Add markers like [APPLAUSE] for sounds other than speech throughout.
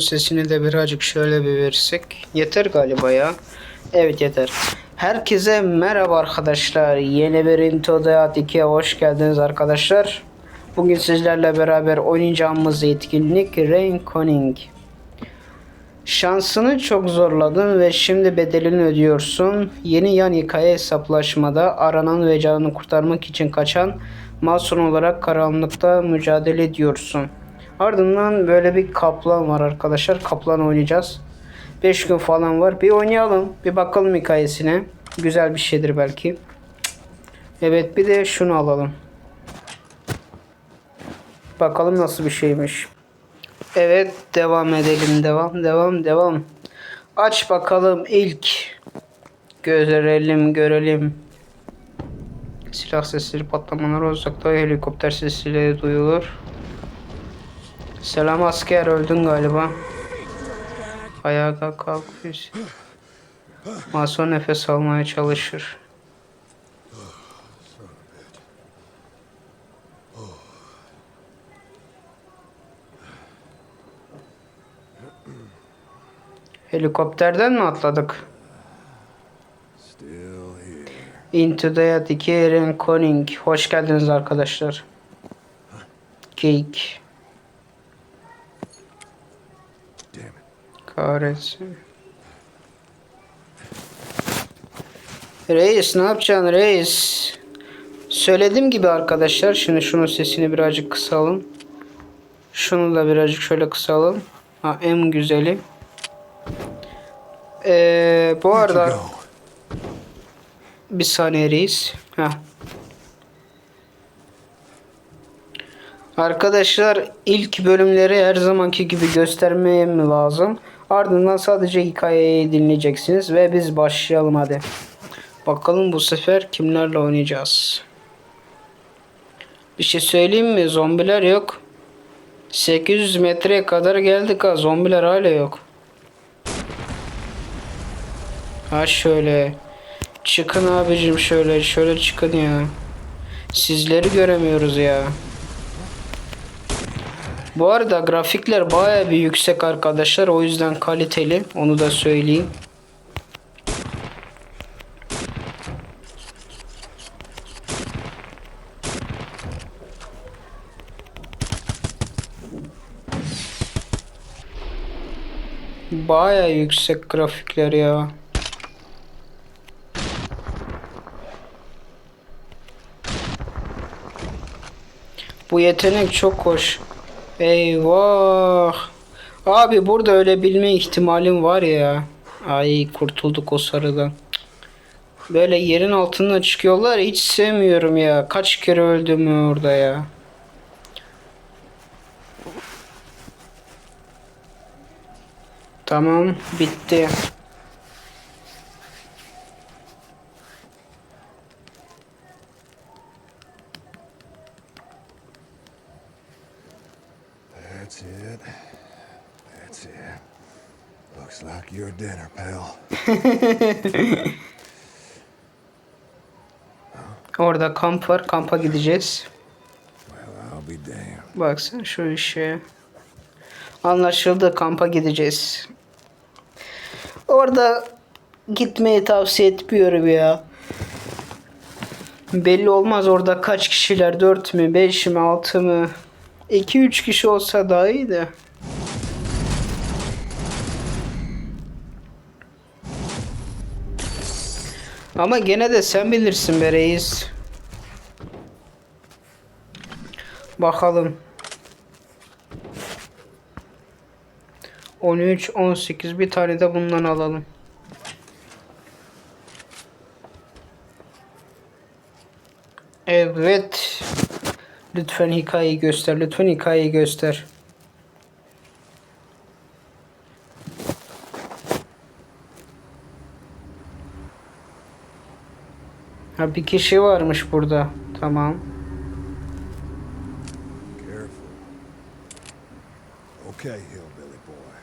Sesini de birazcık şöyle bir versek. Yeter galiba ya. Evet yeter. Herkese merhaba arkadaşlar. Yeni bir Into the Hayat 2'ye hoş geldiniz arkadaşlar. Bugün sizlerle beraber oynayacağımız etkinlik Rain Conning. Şansını çok zorladın ve şimdi bedelini ödüyorsun. Yeni yan hikaye hesaplaşmada aranan ve canını kurtarmak için kaçan masum olarak karanlıkta mücadele ediyorsun. Ardından böyle bir kaplan var arkadaşlar. Kaplan oynayacağız. 5 gün falan var. Bir oynayalım. Bir bakalım hikayesine. Güzel bir şeydir belki. Evet bir de şunu alalım. Bakalım nasıl bir şeymiş. Evet devam edelim. Devam devam devam. Aç bakalım ilk. Görelim görelim. Silah sesleri patlamalar uzakta helikopter sesleri duyulur. Selam asker öldün galiba. Ayağa kalk kalkıyorsun. Mason nefes almaya çalışır. Helikopterden mi atladık? Into the Yat 2 Eren Conning. Hoş geldiniz arkadaşlar. Cake. Kahretsin. Reis ne yapacaksın reis? Söylediğim gibi arkadaşlar şimdi şunun sesini birazcık kısalım. Şunu da birazcık şöyle kısalım. Ha en güzeli. Ee, bu arada bir saniye reis. Heh. Arkadaşlar ilk bölümleri her zamanki gibi göstermeye mi lazım? Ardından sadece hikayeyi dinleyeceksiniz ve biz başlayalım hadi. Bakalım bu sefer kimlerle oynayacağız. Bir şey söyleyeyim mi? Zombiler yok. 800 metreye kadar geldik ha. Zombiler hala yok. Ha şöyle. Çıkın abicim şöyle. Şöyle çıkın ya. Sizleri göremiyoruz ya. Bu arada grafikler baya bir yüksek arkadaşlar. O yüzden kaliteli. Onu da söyleyeyim. Baya yüksek grafikler ya. Bu yetenek çok hoş. Eyvah. Abi burada ölebilme ihtimalim var ya. Ay kurtulduk o sarıdan. Böyle yerin altından çıkıyorlar hiç sevmiyorum ya. Kaç kere öldüm orada ya. Tamam bitti. That's it. That's it. Looks like your dinner, pal. [LAUGHS] Orada kamp var. Kampa gideceğiz. Baksana şu işe. Anlaşıldı kampa gideceğiz. Orada gitmeyi tavsiye etmiyorum ya. Belli olmaz orada kaç kişiler 4 mü 5 mi 6 mı 2-3 kişi olsa daha iyi de. Ama gene de sen bilirsin be reis. Bakalım. 13, 18 bir tane de bundan alalım. Evet. Lütfen hikayeyi göster. Lütfen hikayeyi göster. Ha bir kişi varmış burada. Tamam. Okay, hillbilly boy.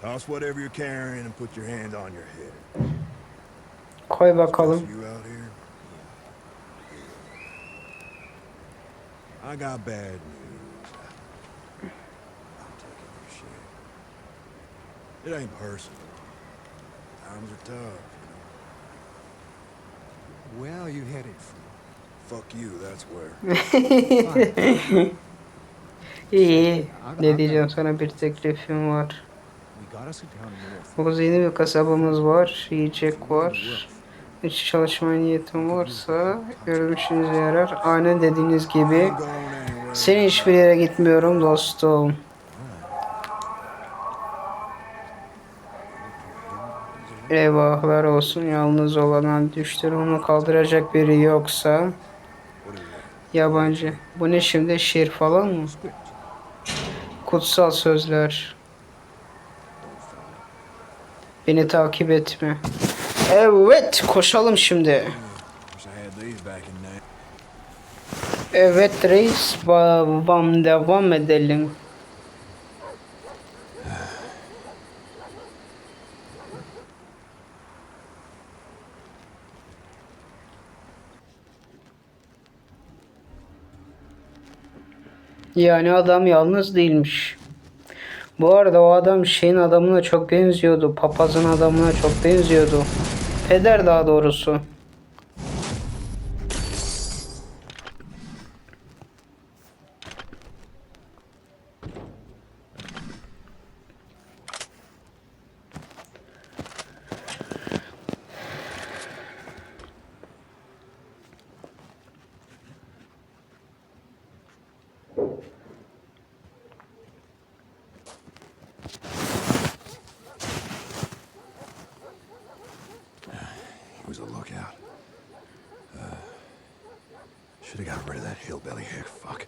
Toss whatever you're carrying and put your hand on your head. Koy bakalım. I got bad news. I'm taking your shit. It ain't personal. Times are tough. Where are you headed for? Fuck you, that's where. [LAUGHS] İyi. Ne diyeceğim sana bir teklifim var. Burada yeni bir kasabamız var. Yiyecek var. Hiç çalışma niyetin varsa görüm işinize yarar. Aynen dediğiniz gibi. Senin hiçbir yere gitmiyorum dostum. Eyvahlar olsun yalnız olana düştür onu kaldıracak biri yoksa yabancı. Bu ne şimdi şiir falan mı? Kutsal sözler. Beni takip etme. Evet koşalım şimdi. Evet reis babam devam edelim. Yani adam yalnız değilmiş. Bu arada o adam şeyin adamına çok benziyordu. Papazın adamına çok benziyordu. Peder daha doğrusu. Should have got rid of that hillbilly hick fuck.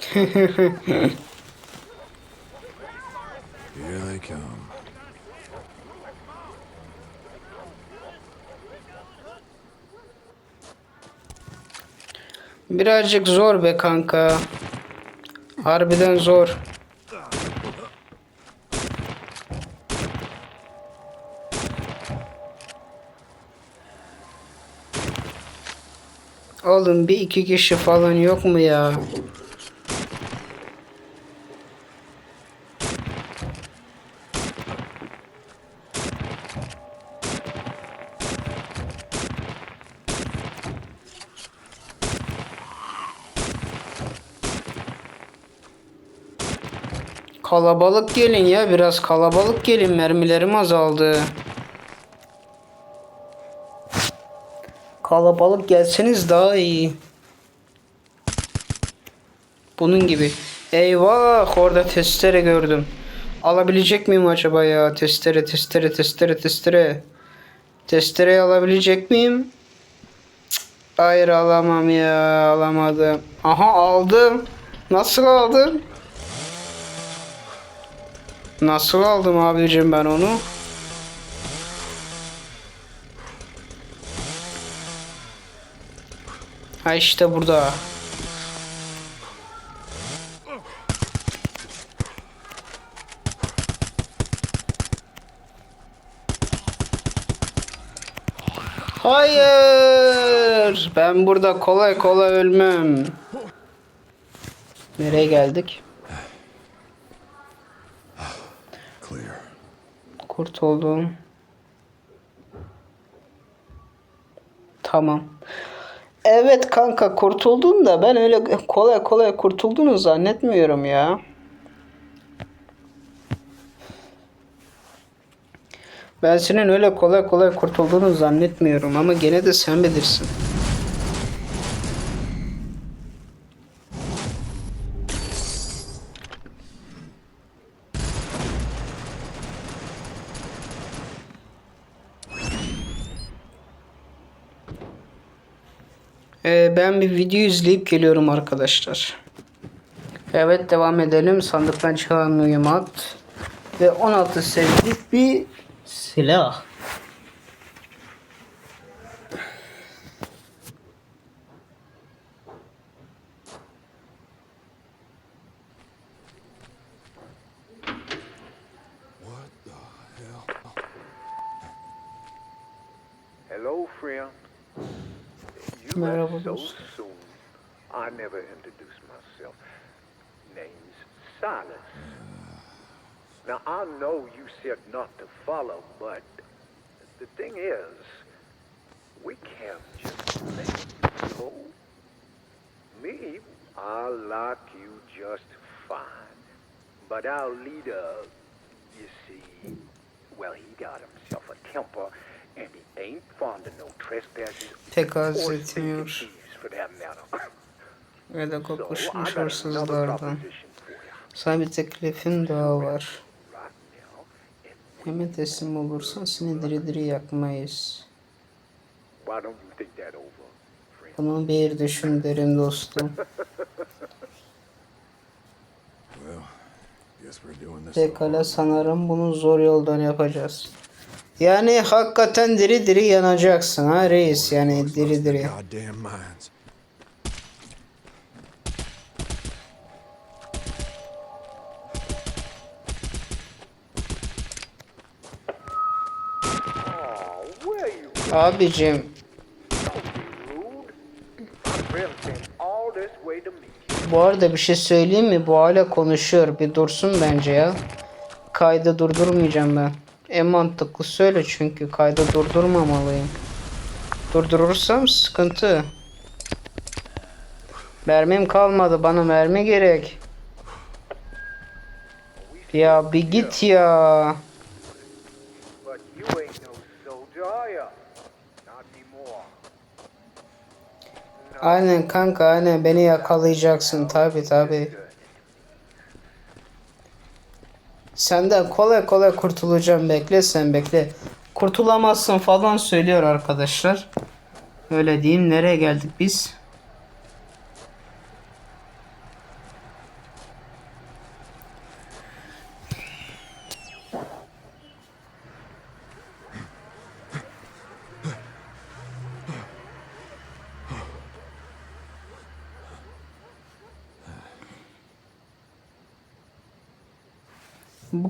[LAUGHS] Here they come. Birazcık zor be kanka. Harbiden zor. Oğlum bir iki kişi falan yok mu ya? Kalabalık gelin ya biraz kalabalık gelin mermilerim azaldı. Kalabalık gelseniz daha iyi. Bunun gibi. Eyvah orada testere gördüm. Alabilecek miyim acaba ya? Testere testere testere testere. Testereyi alabilecek miyim? Cık, Hayır alamam ya alamadım. Aha aldım. Nasıl aldım? Nasıl aldım abicim ben onu? Ha işte burada. Hayır. Ben burada kolay kolay ölmem. Nereye geldik? Kurtuldum. Tamam. Evet kanka kurtuldun da ben öyle kolay kolay kurtulduğunu zannetmiyorum ya. Ben senin öyle kolay kolay kurtulduğunu zannetmiyorum ama gene de sen bilirsin. Ee, ben bir video izleyip geliyorum arkadaşlar. Evet devam edelim. Sandıktan çıkan mühimmat ve 16 seviyelik bir silah. Hello, friend. You Merhaba left so soon. I never introduced myself. Name's Silas. Now, I know you said not to follow, but the thing is, we can't just let you go. Me, I'll like you just fine. But our leader, you see, well, he got himself a temper, Pek or etmiyor. [LAUGHS] Ve de another hırsızlardan. Sana bir teklifim daha var. Hemen teslim olursan seni diri diri yakmayız. Bunu bir düşün derin dostum. [LAUGHS] Pekala sanırım bunu zor yoldan yapacağız. Yani hakikaten diri diri yanacaksın ha reis yani diri diri. Abicim bu arada bir şey söyleyeyim mi? Bu hala konuşuyor. Bir dursun bence ya. Kaydı durdurmayacağım ben. En mantıklı söyle çünkü kaydı durdurmamalıyım. Durdurursam sıkıntı. Mermim kalmadı. Bana mermi gerek. Ya bir git ya. Aynen kanka aynen beni yakalayacaksın tabi tabi. Senden kolay kolay kurtulacağım bekle sen bekle. Kurtulamazsın falan söylüyor arkadaşlar. Öyle diyeyim nereye geldik biz?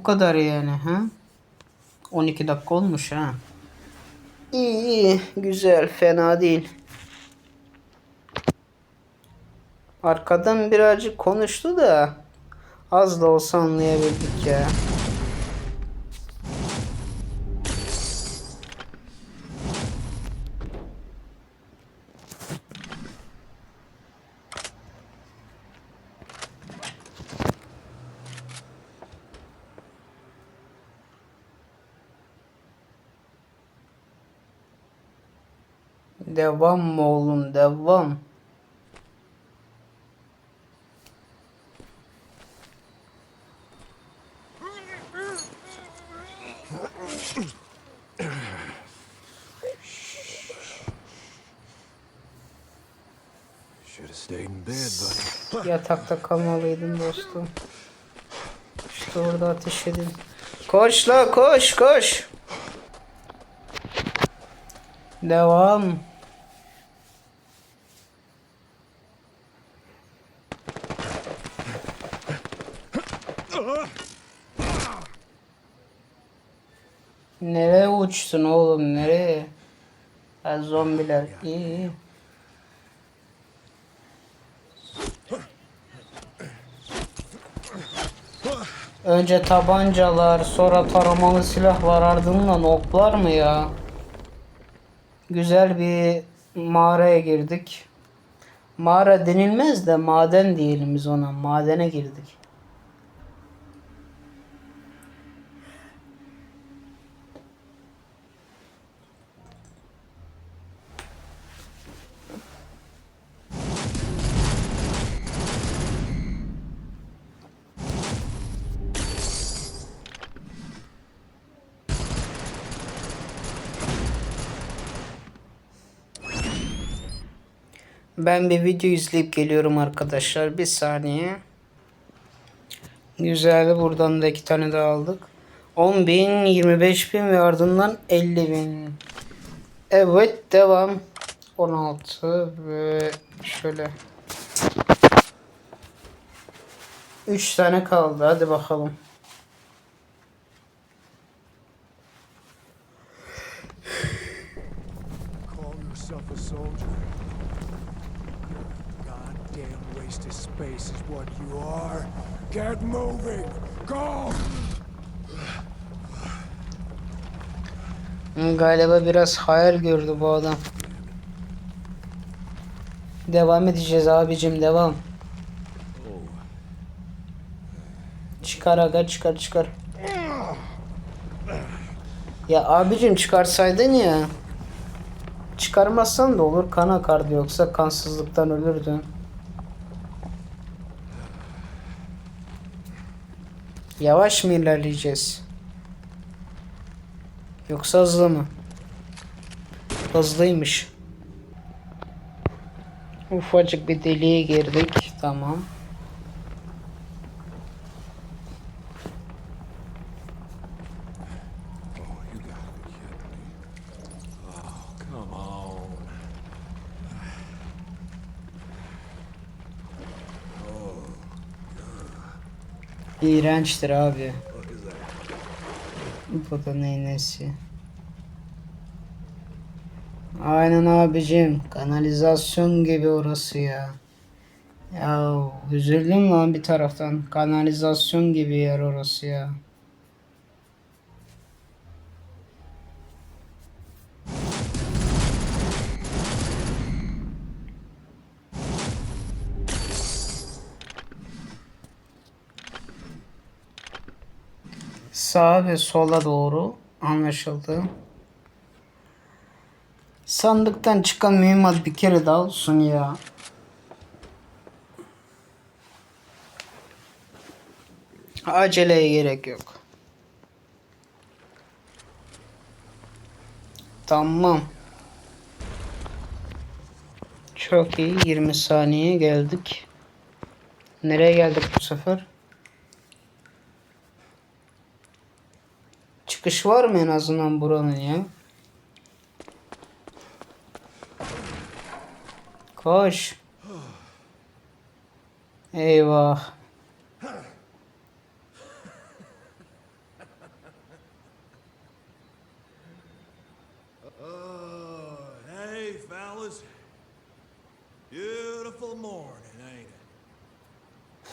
Bu kadar yani ha? 12 dakika olmuş ha. İyi iyi güzel fena değil. Arkadan birazcık konuştu da az da olsa anlayabildik ya. Devam oğlum devam. Yatakta kalmalıydın dostum. İşte orada ateş edin. Koş la koş koş. Devam. Uçtun oğlum nereye? Ha, zombiler iyi. Önce tabancalar, sonra taramalı silahlar ardından oklar mı ya? Güzel bir mağaraya girdik. Mağara denilmez de maden diyelim biz ona. Madene girdik. Ben bir video izleyip geliyorum arkadaşlar. Bir saniye. Güzel. Buradan da iki tane daha aldık. 10 bin, 25 bin ve ardından 50 bin. Evet devam. 16 ve şöyle. 3 tane kaldı. Hadi bakalım. space is what you are. Get moving. Go. Galiba biraz hayal gördü bu adam. Devam edeceğiz abicim devam. Çıkar aga çıkar çıkar. Ya abicim çıkarsaydın ya. Çıkarmazsan da olur kan akardı yoksa kansızlıktan ölürdün. Yavaş mı ilerleyeceğiz? Yoksa hızlı mı? Hızlıymış. Ufacık bir deliğe girdik. Tamam. Oh, you gotta be kidding me. Oh, come on. İğrençtir abi. Look at that. Bu da neyin nesi? Aynen abicim. Kanalizasyon gibi orası ya. Ya üzüldüm lan bir taraftan. Kanalizasyon gibi yer orası ya. Sağa ve sola doğru anlaşıldı. Sandıktan çıkan mühimmat bir kere daha olsun ya. Aceleye gerek yok. Tamam. Çok iyi. 20 saniye geldik. Nereye geldik bu sefer? Çıkış var mı en azından buranın ya? Koş. Eyvah. Oh?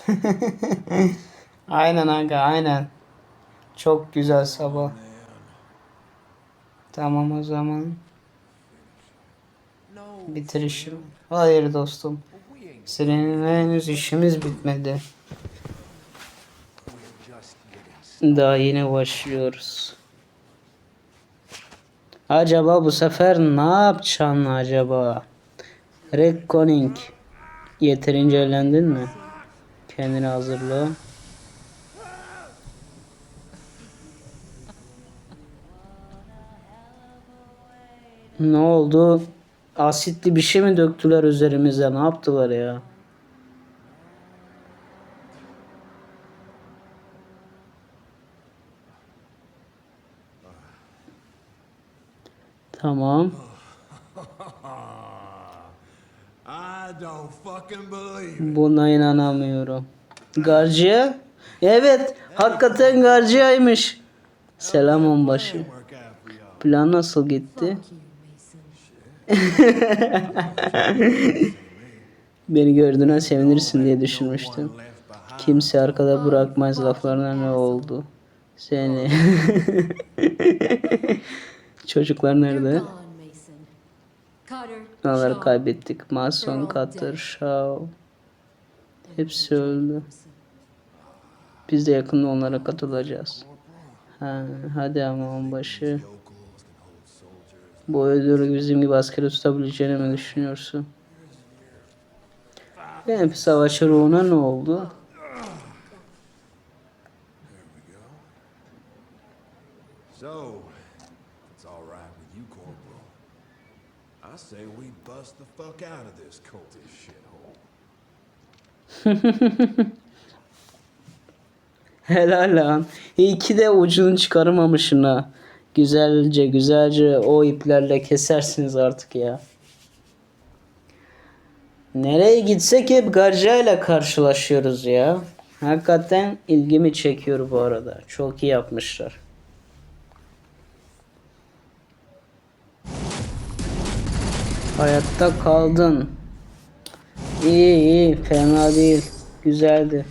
[LAUGHS] Aynen aga aynen. Çok güzel sabah. Tamam o zaman. Bitir işimi. Hayır dostum. Seninle henüz işimiz bitmedi. Daha yeni başlıyoruz. Acaba bu sefer ne yapacaksın acaba? Rick Conning. Yeterince eğlendin mi? Kendini hazırla. Ne oldu? Asitli bir şey mi döktüler üzerimize? Ne yaptılar ya? Tamam. I don't fucking believe it. Buna inanamıyorum. Garcia? Evet, hakikaten Garcia'ymış. Selam onbaşı. Plan nasıl gitti? [LAUGHS] Beni gördüğüne sevinirsin diye düşünmüştüm. Kimse arkada bırakmaz laflarına ne oldu? Seni. [LAUGHS] Çocuklar nerede? Onları kaybettik. Mason, Cutter, Shaw. Hepsi öldü. Biz de yakında onlara katılacağız. Ha, hadi ama onbaşı. Bu ödülü bizim gibi askeri tutabileceğini mi düşünüyorsun? Benim savaşçı ruhuna ne oldu? So, it's all right with you, Corporal. I say we bust the fuck out of this cultist shithole. [LAUGHS] Helal lan. İyi ki de ucunu çıkarmamışsın ha. Güzelce güzelce o iplerle kesersiniz artık ya. Nereye gitsek hep Garca ile karşılaşıyoruz ya. Hakikaten ilgimi çekiyor bu arada. Çok iyi yapmışlar. Hayatta kaldın. İyi iyi fena değil. Güzeldi.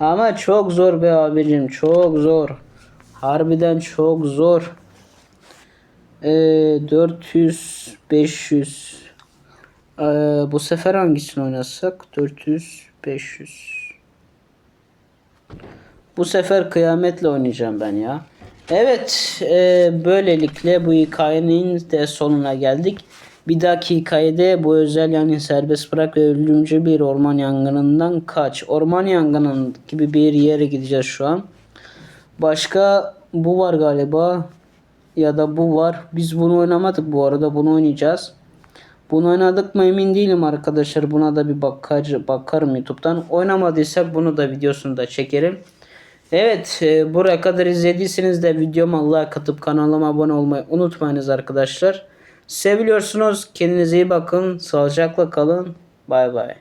Ama çok zor be abicim çok zor. Harbiden çok zor. Ee, 400 500 Ee, bu sefer hangisini oynasak? 400 500 Bu sefer kıyametle oynayacağım ben ya. Evet, e, böylelikle bu hikayenin de sonuna geldik. Bir dahaki hikayede bu özel yani serbest bırak ve ölümcül bir orman yangınından kaç. Orman yangının gibi bir yere gideceğiz şu an. Başka bu var galiba ya da bu var. Biz bunu oynamadık bu arada. Bunu oynayacağız. Bunu oynadık mı emin değilim arkadaşlar. Buna da bir bakar, bakarım YouTube'dan. Oynamadıysak bunu da videosunu da çekerim. Evet e, buraya kadar izlediyseniz de videoma like atıp kanalıma abone olmayı unutmayınız arkadaşlar. Seviliyorsunuz. Kendinize iyi bakın. Sağlıcakla kalın. Bay bay.